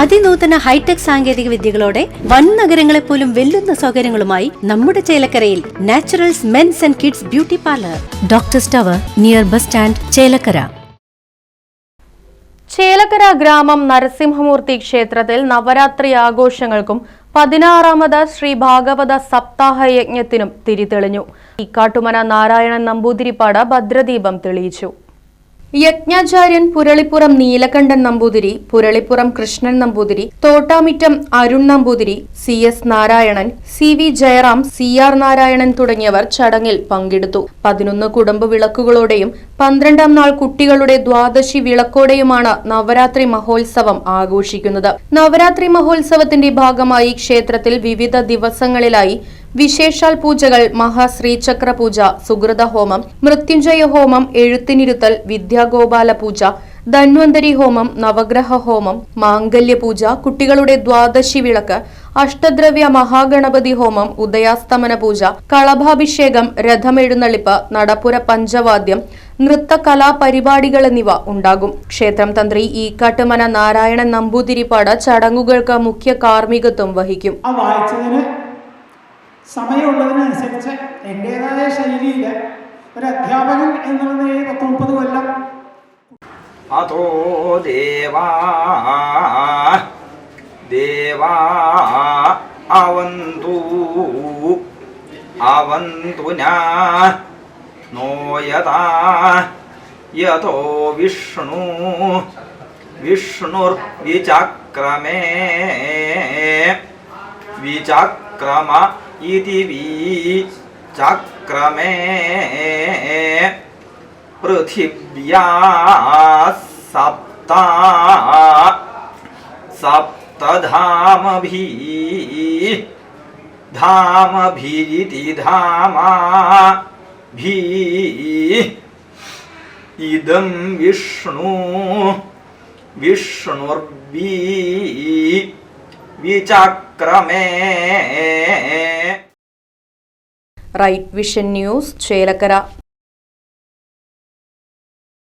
അതിനൂതന hi tech സാങ്കേതിക വിദ്യകളോടെ വൻ നഗരങ്ങളെ പോലും വെല്ലുന്ന സൗകര്യങ്ങളുമായി നമ്മുടെ ചേലക്കരയിൽ Naturals men's and kids beauty parlour. Doctor സ്റ്റവർ near bus stand Chelakkara. Chelakkara ഗ്രാമം നരസിംഹമൂർത്തി ക്ഷേത്രത്തിൽ നവരാത്രി ആഘോഷങ്ങൾക്കും പതിനാറാമത് ശ്രീ ഭാഗവത സപ്താഹ യജ്ഞത്തിനും തിരിതെളിഞ്ഞു. ഇക്കാട്ടുമന നാരായണൻ നമ്പൂതിരിപ്പാട് ഭദ്രദീപം തെളിയിച്ചു. യജ്ഞാചാര്യൻ Puralippuram Neelakantan Namboothiri Puralippuram Krishnan Namboothiri Thottamittam Arun Namboothiri C S Narayanan C V Jayaram C R Narayanan തുടങ്ങിയവർ ചടങ്ങിൽ പങ്കെടുത്തു. പതിനൊന്ന് കുടുംബ വിളക്കുകളോടെയും പന്ത്രണ്ടാം നാൾ കുട്ടികളുടെ ദ്വാദശി വിളക്കോടെയുമാണ് നവരാത്രി മഹോത്സവം ആഘോഷിക്കുന്നത്. നവരാത്രി മഹോത്സവത്തിന്റെ ഭാഗമായി ക്ഷേത്രത്തിൽ വിവിധ ദിവസങ്ങളിലായി വിശേഷാൽ പൂജകൾ മഹാശ്രീചക്ര പൂജ സുഹൃത ഹോമം മൃത്യുഞ്ജയ ഹോമം എഴുത്തിനിരുത്തൽ വിദ്യാഗോപാല പൂജ ധന്വന്തരി ഹോമം നവഗ്രഹ ഹോമം മാംഗല്യ പൂജ കുട്ടികളുടെ ദ്വാദശി വിളക്ക് അഷ്ടദ്രവ്യ മഹാഗണപതി ഹോമം ഉദയാസ്തമന പൂജ കളഭാഭിഷേകം രഥമെഴുന്നള്ളിപ്പ് നടപ്പുര പഞ്ചവാദ്യം നൃത്ത കലാപരിപാടികൾ എന്നിവ ഉണ്ടാകും. ക്ഷേത്രം തന്ത്രി ഈക്കാട്ടുമന നാരായണൻ നമ്പൂതിരിപ്പാട് ചടങ്ങുകൾക്ക് മുഖ്യ കാർമ്മികത്വം വഹിക്കും. ആ വായിച്ചതിന് സമയമുള്ളതിനനുസരിച്ച് എന്റേതായ ശൈലിയിൽ ഒരു അധ്യാപകൻ എന്നുള്ള നിലയിൽ പത്ത് മുപ്പത് കൊല്ലം. അതോ ദേവാ ദേവാ അവന്തു नो यदा यतो विष्णु। विष्णुर्विचक्रमे। विचक्रम इति विचक्रमे। पृथिव्या सप्ता। सप्तधाम धाम भी धामा। ഭീ ഇദം വിഷ്ണു. വിഷ്ണുർബീ വിചക്രമേ. Right Vision News Chelakkara.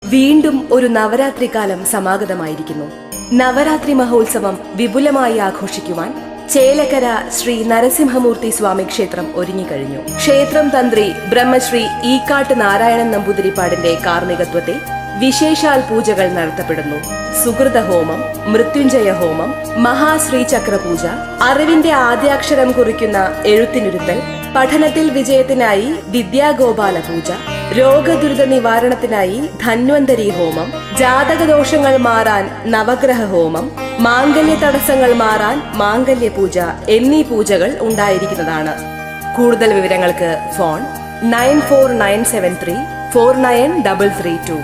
വീണ്ടും ഒരു നവരാത്രി കാലം സമാഗതമായിരിക്കുന്നു. നവരാത്രി മഹോത്സവം വിപുലമായി ആഘോഷിക്കുവാൻ ചേലക്കര ശ്രീ നരസിംഹമൂർത്തി സ്വാമി ക്ഷേത്രം ഒരുങ്ങിക്കഴിഞ്ഞു ക്ഷേത്രം തന്ത്രി ബ്രഹ്മശ്രീ ഈക്കാട്ട് നാരായണൻ നമ്പൂതിരിപ്പാടിന്റെ കാർമ്മികത്വത്തെ വിശേഷാൽ പൂജകൾ നടത്തപ്പെടുന്നു. സുഹൃത ഹോമം മൃത്യുഞ്ജയ ഹോമം മഹാശ്രീചക്ര പൂജ അറിവിന്റെ ആദ്യാക്ഷരം കുറിക്കുന്ന എഴുത്തിനിരുത്തൽ പഠനത്തിൽ വിജയത്തിനായി വിദ്യാഗോപാല പൂജ രോഗദുരിത നിവാരണത്തിനായി ധന്വന്തരി ഹോമം ജാതകദോഷങ്ങൾ മാറാൻ നവഗ്രഹ ഹോമം മാംഗല്യ തടസ്സങ്ങൾ മാറാൻ മാംഗല്യ പൂജ എന്നീ പൂജകൾ ഉണ്ടായിരിക്കുന്നതാണ്. കൂടുതൽ വിവരങ്ങൾക്ക് phone nine four nine seven three four nine double three two.